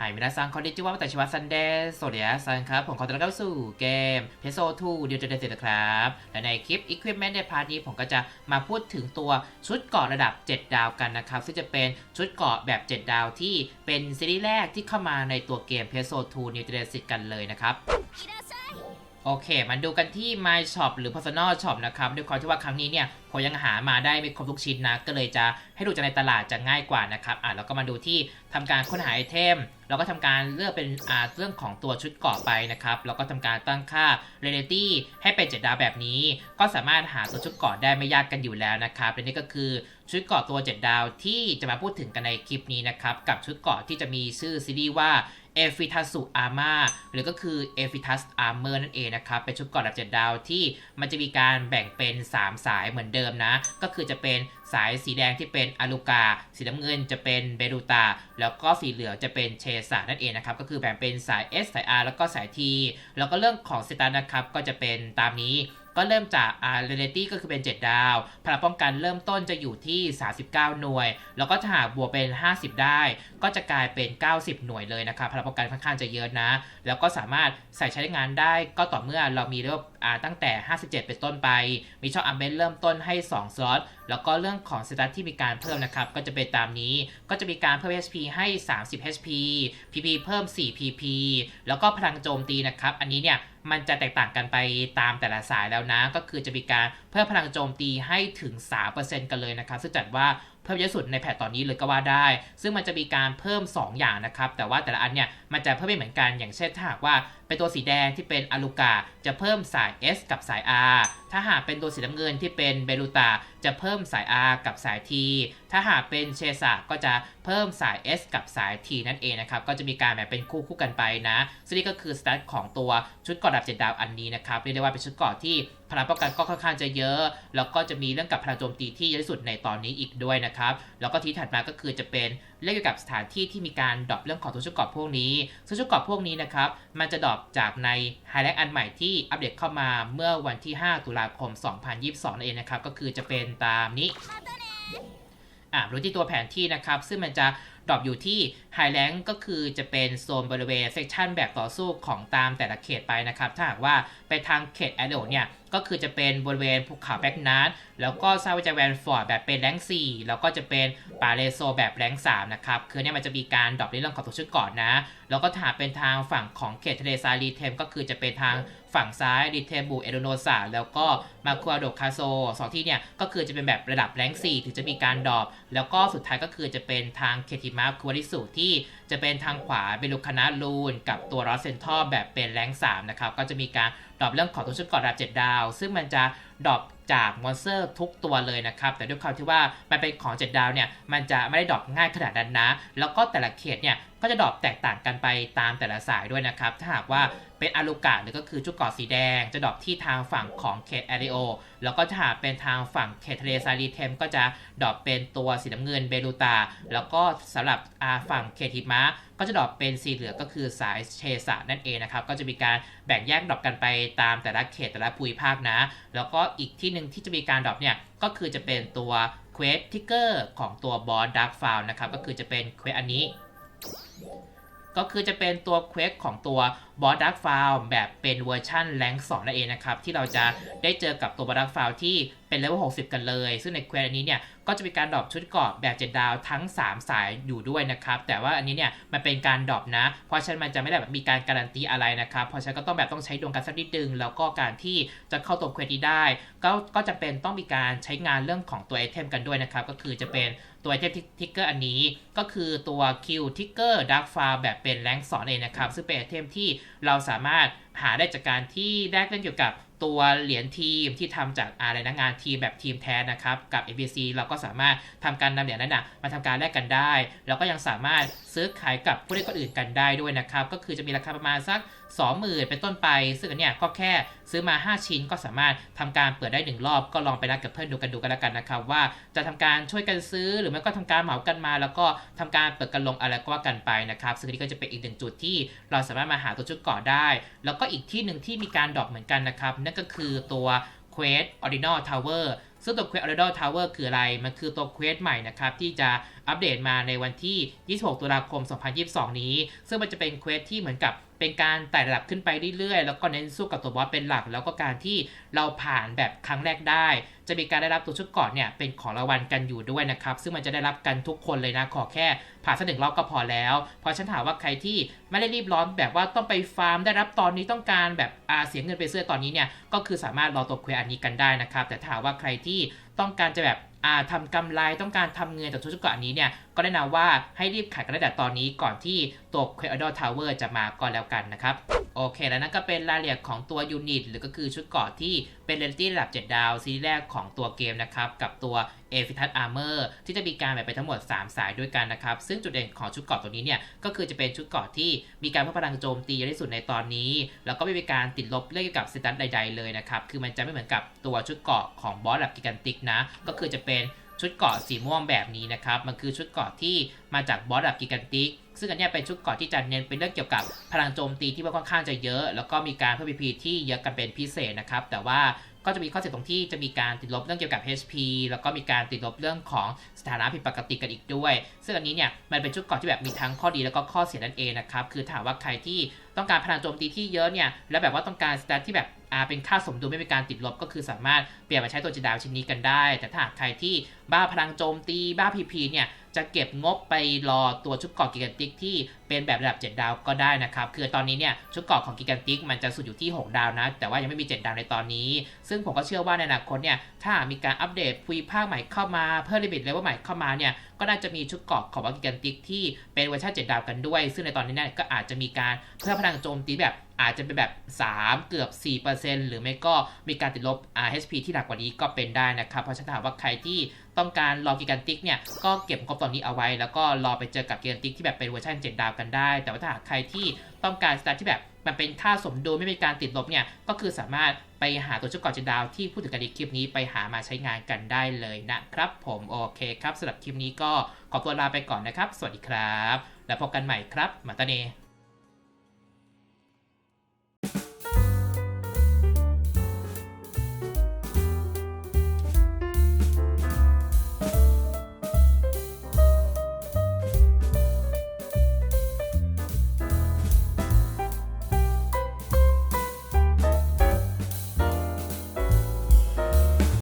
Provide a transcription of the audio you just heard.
หายมินาซังคอนดิจิวะแต่ชิวะซันเดย์สวัสดีครับซันครับ ผมขอต้อนรับเข้าสู่เกมเพโซ2เดียวจะเดนนะครับ และในคลิป Equipment ในพาร์ทนี้ผมก็จะมาพูดถึงตัวชุดเกาะระดับ 7 ดาวกันนะครับ ซึ่งจะเป็นชุดเกาะแบบ 7 ดาวที่เป็นซีรีส์แรกที่เข้ามาในตัวเกมเพโซ2 New Genesis กันเลยนะครับ โอเค มาดูกันที่ My Shop หรือ Personal Shop นะครับด้วยความที่ว่าครั้งนี้เนี่ยผมยังหามาได้ไม่ครบทุกชิ้นนะ ก็เลยจะให้ดูจากในตลาดจะง่ายกว่านะครับอะแล้วก็มาดูที่ทำการค้นหาไอเทมแล้วก็ทำการเลือกเป็นอ่าเรื่องของตัวชุดเกาะไปนะครับ แล้วก็ทำการตั้งค่า Reality ให้เป็น7ดาวแบบนี้ ก็สามารถหาตัวชุดเกาะได้ไม่ยากกันอยู่แล้วนะครับและนี่ก็คือชุดเกาะตัว 7 ดาวที่จะมาพูดถึงกันในคลิปนี้นะครับกับชุดเกาะที่จะมีชื่อซีรีส์ว่า เอฟิทัสุอาร์มาหรือก็คือเอฟิทัสอาร์เมอร์นั่นเองนะครับเป็นชุดเกราะดับเจ็ดดาวที่มันจะมีการแบ่งเป็น 3 สายเหมือนเดิมนะ ก็คือจะเป็นสายสีแดงที่เป็นอาลูกา สีน้ำเงินจะเป็นเบรูตา แล้วก็สีเหลืองจะเป็นเชสานั่นเองนะครับ ก็คือแบ่งเป็นสาย S สาย R แล้วก็สาย T แล้วก็เรื่องของสตาร์นะครับก็จะเป็นตามนี้ ก็เริ่มจากอ่าเรเลตี้ก็คือเป็น 7 ดาว พลังป้องกันเริ่มต้นจะอยู่ที่ 39 หน่วย แล้วก็ถ้าหากบวกเป็น 50 ได้ ก็จะกลายเป็น 90 หน่วยเลยนะครับพลังป้องกันค่อนข้างจะเยอะนะ แล้วก็สามารถใส่ใช้งานได้ก็ต่อเมื่อเรามีเรื่องอ่าตั้งแต่ 57 เป็นต้นไป มีช่องอัมเบนเริ่มต้นให้ 2 สล็อต แล้วก็เรื่องของสตาร์ที่มีการเพิ่มนะครับ ก็จะเป็นตามนี้ ก็จะมีการเพิ่ม HP ให้ 30 HP PP เพิ่ม 4 PP แล้วก็พลังโจมตีนะครับ อันนี้เนี่ย มันจะแตกต่างกันไปตามแต่ละสายแล้วนะ ก็คือจะมีการเพิ่มพลังโจมตีให้ถึง 3%กันเลยนะครับซึ่งจัดว่า เพิ่มเยอะสุดในแพทตอนนี้เลยก็ว่าได้ ซึ่งมันจะมีการเพิ่ม 2 อย่างนะครับ แต่ว่าแต่ละอันเนี่ยมันจะเพิ่มไม่เหมือนกันอย่างเช่นถ้าหากว่าเป็นตัวสีแดงที่เป็นอลูกาจะเพิ่มสาย S กับสาย R ถ้าหากเป็นตัวสีน้ำเงินที่เป็นเบลูตาจะเพิ่มสาย R กับสาย T ถ้าหากเป็นเชซาก็จะเพิ่มสาย S กับสาย T นั่นเองนะครับ ก็จะมีการแบ่งเป็นคู่คู่กันไปนะ ซึ่งนี่ก็คือสตาร์ทของตัวชุดกราะดับเจ็ดดาวอันนี้นะครับเรียกได้ว่าเป็นชุดกราะที่พลังป้องกันก็ค่อนข้างจะเยอะ แล้วก็จะมีเรื่องกับพลังโจมตีที่เยอะที่สุดในตอนนี้อีกด้วยนะครับแล้วก็ทีถัดมาก็คือจะเป็นเรื่องเกี่ยวกับสถานที่ที่มีการดรอปเรื่องของตัวชุดกรอบพวกนี้ตัวชุดกรอบพวกนี้นะครับ มันจะดรอปจากในไฮไลท์อันใหม่ที่อัปเดตเข้ามาเมื่อวันที่ 5 ตุลาคม 2022นั่นเองนะครับ ก็คือจะเป็นตามนี้อ่ารู้ที่ตัวแผนที่นะครับ ซึ่งมันจะ ดรอปอยู่ที่ไฮแลงก็คือจะเป็นโซนบริเวณเซกชันแบบต่อสู้ของตามแต่ละเขตไปนะครับ ถ้าหากว่าไปทางเขตแอดโดเนี่ยก็คือจะเป็นบริเวณภูเขาแบ็กนัทแล้วก็ซาวจาแวนฟอร์ดแบบเป็นแรง4แล้วก็จะเป็นป่าเลโซแบบแรง3นะครับ คือเนี่ยมันจะมีการดรอปในเรื่องของตัวชุดก่อนนะ แล้วก็ถ้าเป็นทางฝั่งของเขตทะเลทรายรีเทมก็คือจะเป็นทางฝั่งซ้ายรีเทบูเอโดโนซาแล้วก็มาคัวโดคาโซสองที่เนี่ยก็คือจะเป็นแบบระดับแรง4ถึงจะมีการดรอปแล้วก็สุดท้ายก็คือจะเป็นทางเคทิมาคัวริสุที่จะเป็นทางขวาเป็นลูคานาลูน กับตัวรอสเซนทอแบบเป็นแรง3นะครับก็จะมีการดรอปเรื่องของตัวชุดเกราะระดับ7ดาว ซึ่งมันจะดรอป จากมอนสเตอร์ทุกตัวเลยนะครับ แต่ด้วยความที่ว่ามันเป็นของ 7 ดาวเนี่ย มันจะไม่ได้ดรอปง่ายขนาดนั้นนะ แล้วก็แต่ละเขตเนี่ย ก็จะดรอปแตกต่างกันไปตามแต่ละสายด้วยนะครับ ถ้าหากว่าเป็นอาลูกาหรือก็คือชุดเกาะสีแดง จะดรอปที่ทางฝั่งของเขตแอริโอ แล้วก็ถ้าหากเป็นทางฝั่งเขตทะเลซารีเทม ก็จะดรอปเป็นตัวสีน้ำเงินเบลูตา แล้วก็สำหรับฝั่งเขตหิมะ ก็จะดรอปเป็นสีเหลืองก็คือสายเชสะนั่นเองนะครับ ก็จะมีการแบ่งแยกดรอปกันไปตามแต่ละเขตแต่ละภูมิภาคนะ แล้วก็อีกที่หนึ่งที่จะมีการดรอปเนี่ยก็คือจะเป็นตัวเควสทิกเกอร์ของตัวบอสดักฟาวนะครับก็คือจะเป็นเควสอันนี้ ก็คือจะเป็นตัวเควสของตัวบอสดักฟาวแบบเป็นเวอร์ชั่นแรงค์2นั่นเองนะครับ ที่เราจะได้เจอกับตัวบอสดักฟาวที่เป็นเลเวล60 กันเลย ซึ่งในเควสอันนี้เนี่ยก็จะมีการดรอปชุดเกราะแบบเจ็ดดาวทั้ง 3 สายอยู่ด้วยนะครับ แต่ว่าอันนี้เนี่ยมันเป็นการดรอปนะ เพราะฉะนั้นมันจะไม่ได้แบบมีการการันตีอะไรนะครับ เพราะฉะนั้นก็ต้องแบบต้องใช้ดวงกันสักนิดนึง แล้วก็การที่จะเข้าตัวเควสได้ ก็ก็จะเป็นต้องมีการใช้งานเรื่องของตัวไอเทมกันด้วยนะครับ ก็คือจะเป็นตัวไอเทมทิกเกอร์อันนี้ก็คือตัวคิวทิกเกอร์ดักฟาแบบเป็นแรงสอนเองนะครับ ซึ่งเป็นไอเทมที่เราสามารถหาได้จากการที่แลกเล่นเกี่ยวกับ ตัวเหรียญทีมที่ทำจากอะไรนะงานทีมแบบทีมแท้นะครับ กับ NPC เราก็สามารถทำการนำเหรียญนั้นนะมาทำการแลกกันได้ แล้วก็ยังสามารถซื้อขายกับผู้เล่นคนอื่นกันได้ด้วยนะครับ ก็คือจะมีราคาประมาณสัก 20,000 เป็นต้นไป ซึ่งอันเนี้ยก็แค่ซื้อมา 5 ชิ้นก็สามารถทำการเปิดได้ 1 รอบก็ลองไปนัดกับเพื่อนดูกันดูกันแล้วกันนะครับว่าจะทำการช่วยกันซื้อหรือไม่ก็ทำการเหมากันมา แล้วก็ทำการเปิดกันลงอะไรก็ว่ากันไปนะครับซึ่งนี้ก็จะเป็นอีกหนึ่งจุดที่เราสามารถมาหาตัวชุดกราะได้ แล้วก็อีกที่หนึ่งที่มีการดรอปเหมือนกันนะครับนั่นก็คือตัว Quest Ordinal Tower ซึ่งตัว Quest Ordinal Tower คืออะไร มันคือตัว Quest ใหม่นะครับที่จะ อัปเดตมาในวันที่ 26 ตุลาคม 2022 นี้ ซึ่งมันจะเป็น Quest ที่เหมือนกับเป็นการไต่ระดับขึ้นไปเรื่อยๆ แล้วก็เน้นสู้กับตัวบอสเป็นหลัก แล้วก็การที่เราผ่านแบบครั้งแรกได้ จะมีการได้รับตัวชุดกราะเนี่ยเป็นของรางวัลกันอยู่ด้วยนะครับ ซึ่งมันจะได้รับกันทุกคนเลยนะ ขอแค่ผ่านสักหนึ่งรอบก็พอแล้ว เพราะฉันถามว่าใครที่ไม่ได้รีบร้อนแบบว่าต้องไปฟาร์มได้รับตอนนี้ต้องการแบบอาเสียเงินไปซื้อตอนนี้เนี่ย ก็คือสามารถรอตัวเควสอันนี้กันได้นะครับ แต่ถาหากว่าใครที่ต้องการจะแบบ ทำกำไรต้องการทำเงินจากชุดเกราะนี้เนี่ย ก็แนะนำว่าให้รีบขายกันได้แต่ตอนนี้ก่อนที่ตัว q u e s t Idol Tower จะมาก็แล้วกันนะครับ โอเค แล้วนั่นก็เป็นรายละเอียดของตัวยูนิตหรือก็คือชุดเกาะที่เป็นเรนตี้ระดับ 7 ดาวซีรีส์แรกของตัวเกมนะครับ กับตัว a f i t u s Armor ที่จะมีการแบ่งไปทั้งหมด 3 สายด้วยกันนะครับ ซึ่งจุดเด่นของชุดเกราะตัวนี้เนี่ยก็คือจะเป็นชุดเกราะที่มีการเพิ่มพลังโจมตีเยอะที่สุดในตอนนี้ แล้วก็ไม่มีการติดลบเรื่องเกี่ยวกับสตันใด ๆ เลยนะครับ คือมันจะไม่เหมือนกับตัวชุดเกราะของบอสแบบกิกันติกนะ ก็คือจะเป็นชุดเกราะสีม่วงแบบนี้นะครับ มันคือชุดเกราะที่มาจากบอสแบบกิกันติก ซึ่งอันนี้เป็นชุดเกราะที่จะเน้นเป็นเรื่องเกี่ยวกับพลังโจมตีที่ค่อนข้างจะเยอะ แล้วก็มีการเพิ่ม PP ที่เยอะกันเป็นพิเศษนะครับ แต่ว่า ก็จะมีข้อเสียตรงที่จะมีการติดลบเรื่องเกี่ยวกับ HP แล้วก็มีการติดลบเรื่องของสถานะผิดปกติกันอีกด้วย ซึ่งอันนี้เนี่ยมันเป็นชุดเกราะที่แบบมีทั้งข้อดีแล้วก็ข้อเสียนั่นเองนะครับคือถามว่าใครที่ต้องการพลังโจมตีที่เยอะเนี่ยแล้วแบบว่าต้องการสแตทที่แบบ อ่าเป็นค่าสมดุลไม่มีการติดลบก็คือสามารถเปลี่ยนมาใช้ตัวจีดาวชิ้นนี้กันได้ แต่ถ้าหากใครที่บ้าพลังโจมตีบ้า PP เนี่ยจะเก็บงบไปรอตัวชุดเกราะกิกันติกที่เป็นแบบระดับ 7 ดาวก็ได้นะครับ คือตอนนี้เนี่ยชุดเกราะของกิกันติกมันจะสุดอยู่ที่ 6 ดาวนะ แต่ว่ายังไม่มี 7 ดาวในตอนนี้ ซึ่งผมก็เชื่อว่าในอนาคตเนี่ยถ้ามีการอัปเดตภูมิภาคใหม่เข้ามาเพิ่มลิมิตเลเวลใหม่เข้ามาเนี่ยก็น่าจะมีชุดเกราะของกิกันติกที่เป็นเวอร์ชัน7ดาวกันด้วย ซึ่งในตอนนี้เนี่ยก็อาจจะมีการเพิ่มพลังโจมตีแบบ อาจจะเป็นแบบ 3 เกือบ 4%หรือไม่ก็มีการติดลบ HP ที่หนักกว่านี้ก็เป็นได้นะครับ เพราะฉะนั้นถามว่าใครที่ต้องการรอกิกันติกเนี่ยก็เก็บงบตอนนี้เอาไว้ แล้วก็รอไปเจอกับกิกันติกที่แบบเป็นเวอร์ชัน7ดาวกันได้ แต่ว่าถ้าหากใครที่ต้องการสตาร์ที่แบบมันเป็นค่าสมดุลไม่มีการติดลบเนี่ยก็คือสามารถไปหาตัวชุดเกราะ7ดาวที่พูดถึงกันในคลิปนี้ไปหามาใช้งานกันได้เลยนะครับผมโอเคครับสำหรับคลิปนี้ก็ขอตัวลาไปก่อนนะครับ สวัสดีครับ แล้วพบกันใหม่ครับมาตาเน